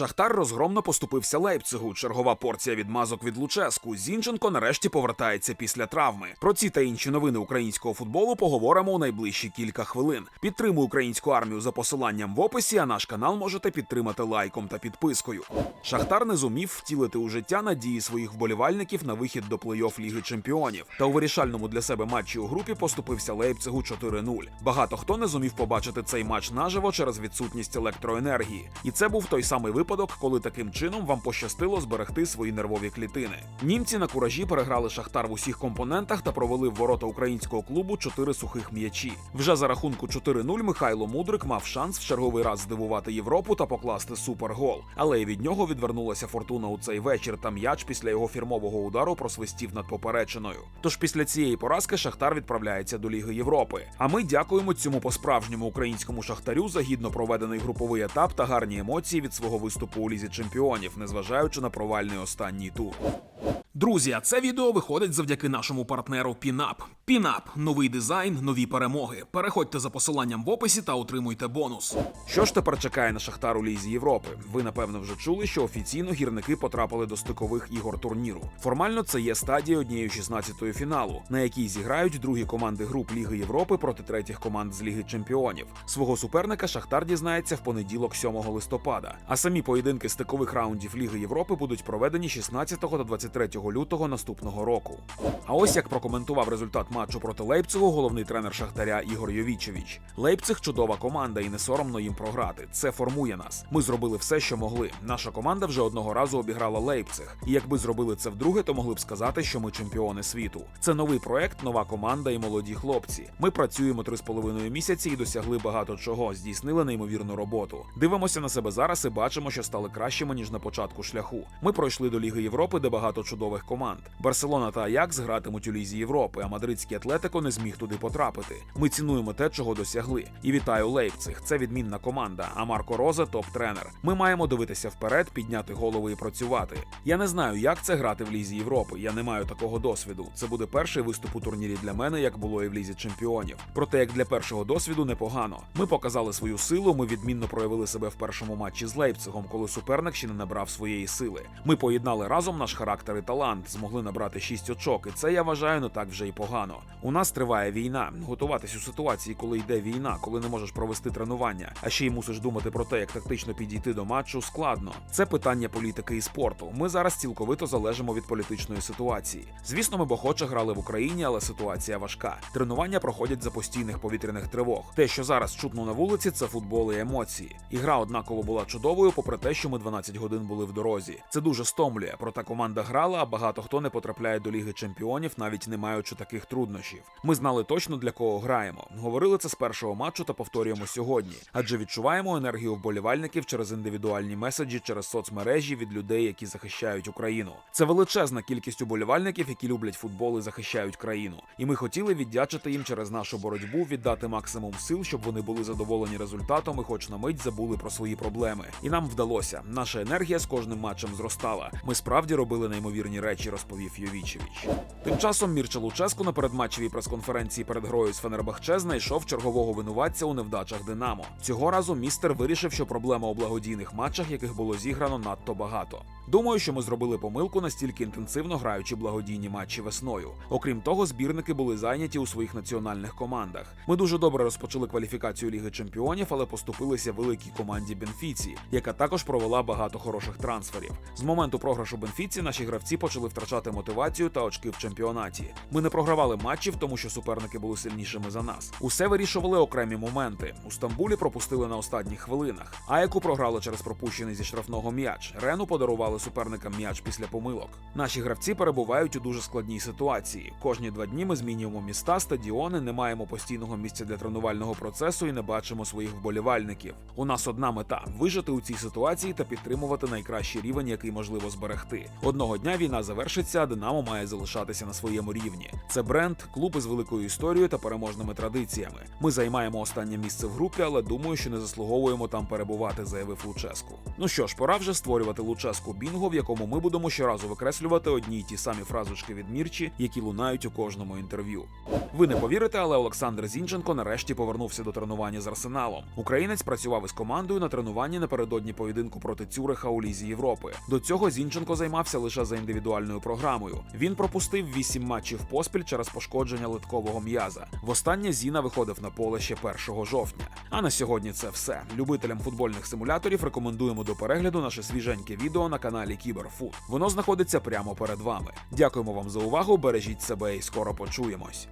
Шахтар розгромно поступився Лейпцигу. Чергова порція відмазок від Луческу. Зінченко нарешті повертається після травми. Про ці та інші новини українського футболу поговоримо у найближчі кілька хвилин. Підтримуй українську армію за посиланням в описі. А наш канал можете підтримати лайком та підпискою. Шахтар не зумів втілити у життя надії своїх вболівальників на вихід до плей-офф Ліги Чемпіонів. Та у вирішальному для себе матчі у групі поступився Лейпцигу 4-0. Багато хто не зумів побачити цей матч наживо через відсутність електроенергії. І це був той самий випадок, коли таким чином вам пощастило зберегти свої нервові клітини. Німці на куражі переграли Шахтар в усіх компонентах та провели в ворота українського клубу чотири сухих м'ячі. Вже за рахунку 4-0 Михайло Мудрик мав шанс в черговий раз здивувати Європу та покласти супергол. Але й від нього відвернулася фортуна у цей вечір. Та м'яч після його фірмового удару просвистів над поперечиною. Тож після цієї поразки Шахтар відправляється до Ліги Європи. А ми дякуємо цьому по-справжньому українському шахтарю за гідно проведений груповий етап та гарні емоції від свого виступу у лізі чемпіонів, незважаючи на провальний останній тур. Друзі, це відео виходить завдяки нашому партнеру Пінап. Пінап новий дизайн, нові перемоги. Переходьте за посиланням в описі та отримуйте бонус. Що ж тепер чекає на Шахтар у Лізі Європи? Ви напевно вже чули, що офіційно гірники потрапили до стикових ігор турніру. Формально це є стадія однієї 16-ї фіналу, на якій зіграють другі команди груп Ліги Європи проти третіх команд з Ліги Чемпіонів. Свого суперника Шахтар дізнається в понеділок, 7 листопада. А самі поєдинки стикових раундів Ліги Європи будуть проведені 16 та 23 лютого наступного року. А ось як прокоментував результат матчу проти Лейпцигу головний тренер Шахтаря Ігор Йовічевич. Лейпциг чудова команда і не соромно їм програти. Це формує нас. Ми зробили все, що могли. Наша команда вже одного разу обіграла Лейпциг. І якби зробили це вдруге, то могли б сказати, що ми чемпіони світу. Це новий проект, нова команда і молоді хлопці. Ми працюємо три з половиною місяці і досягли багато чого. Здійснили неймовірну роботу. Дивимося на себе зараз і бачимо, що стали кращими ніж на початку шляху. Ми пройшли до Ліги Європи, де багато чудових команд. Барселона та Аякс гратимуть у Лізі Європи, а мадридський Атлетико не зміг туди потрапити. Ми цінуємо те, чого досягли. І вітаю Лейпциг. Це відмінна команда. А Марко Роза топ-тренер. Ми маємо дивитися вперед, підняти голови і працювати. Я не знаю, як це грати в Лізі Європи. Я не маю такого досвіду. Це буде перший виступ у турнірі для мене, як було і в Лізі Чемпіонів. Проте, як для першого досвіду, непогано. Ми показали свою силу. Ми відмінно проявили себе в першому матчі з Лейпцигом, коли суперник ще не набрав своєї сили. Ми поєднали разом наш характер і талант, змогли набрати 6 очок, і це я вважаю не так вже й погано. У нас триває війна. Готуватись у ситуації, коли йде війна, коли не можеш провести тренування, а ще й мусиш думати про те, як тактично підійти до матчу, складно. Це питання політики і спорту. Ми зараз цілковито залежимо від політичної ситуації. Звісно, ми б охоче грали в Україні, але ситуація важка. Тренування проходять за постійних повітряних тривог. Те, що зараз чутно на вулиці, це футбол і емоції. Ігра однаково була чудовою, попри те, що ми 12 годин були в дорозі. Це дуже стомлює. Проте команда грала, багато хто не потрапляє до Ліги Чемпіонів, навіть не маючи таких труднощів. Ми знали точно для кого граємо. Говорили це з першого матчу та повторюємо сьогодні, адже відчуваємо енергію вболівальників через індивідуальні меседжі, через соцмережі від людей, які захищають Україну. Це величезна кількість уболівальників, які люблять футбол і захищають країну. І ми хотіли віддячити їм через нашу боротьбу, віддати максимум сил, щоб вони були задоволені результатом і хоч на мить забули про свої проблеми. І нам вдалося. Наша енергія з кожним матчем зростала. Ми справді робили неймовірні речі, розповів Йовічевич. Тим часом Мірча Луческу на передматчевій прес-конференції перед грою з Фенербахче знайшов чергового винуватця у невдачах Динамо. Цього разу містер вирішив, що проблема у благодійних матчах, яких було зіграно надто багато. Думаю, що ми зробили помилку настільки інтенсивно граючи благодійні матчі весною. Окрім того, збірники були зайняті у своїх національних командах. Ми дуже добре розпочали кваліфікацію Ліги Чемпіонів, але поступилися великій команді Бенфіці, яка також провела багато хороших трансферів. З моменту програшу Бенфіці наші гравці почали втрачати мотивацію та очки в чемпіонаті. Ми не програвали матчів, тому що суперники були сильнішими за нас. Усе вирішували окремі моменти. У Стамбулі пропустили на останніх хвилинах. Аяку програли через пропущений зі штрафного м'яч. Рену подарували суперникам м'яч після помилок. Наші гравці перебувають у дуже складній ситуації. Кожні два дні ми змінюємо міста, стадіони, не маємо постійного місця для тренувального процесу і не бачимо своїх вболівальників. У нас одна мета вижити у цій ситуації та підтримувати найкращий рівень, який можливо зберегти. Одного дня війна завершиться, Динамо має залишатися на своєму рівні. Це бренд, клуб із великою історією та переможними традиціями. Ми займаємо останнє місце в групі, але думаю, що не заслуговуємо там перебувати, заявив Луческу. Ну що ж, пора вже створювати Луческу Бін стримінгу, в якому ми будемо щоразу викреслювати одні й ті самі фразочки від Мірчі, які лунають у кожному інтерв'ю. Ви не повірите, але Олександр Зінченко нарешті повернувся до тренування з арсеналом. Українець працював із командою на тренуванні напередодні поєдинку проти Цюриха у Лізі Європи. До цього Зінченко займався лише за індивідуальною програмою. Він пропустив вісім матчів поспіль через пошкодження литкового м'яза. Востаннє Зіна виходив на поле ще 1 жовтня. А на сьогодні це все. Любителям футбольних симуляторів рекомендуємо до перегляду наше свіженьке відео на каналі Кіберфут. Воно знаходиться прямо перед вами. Дякуємо вам за увагу. Бережіть себе і скоро почуємось.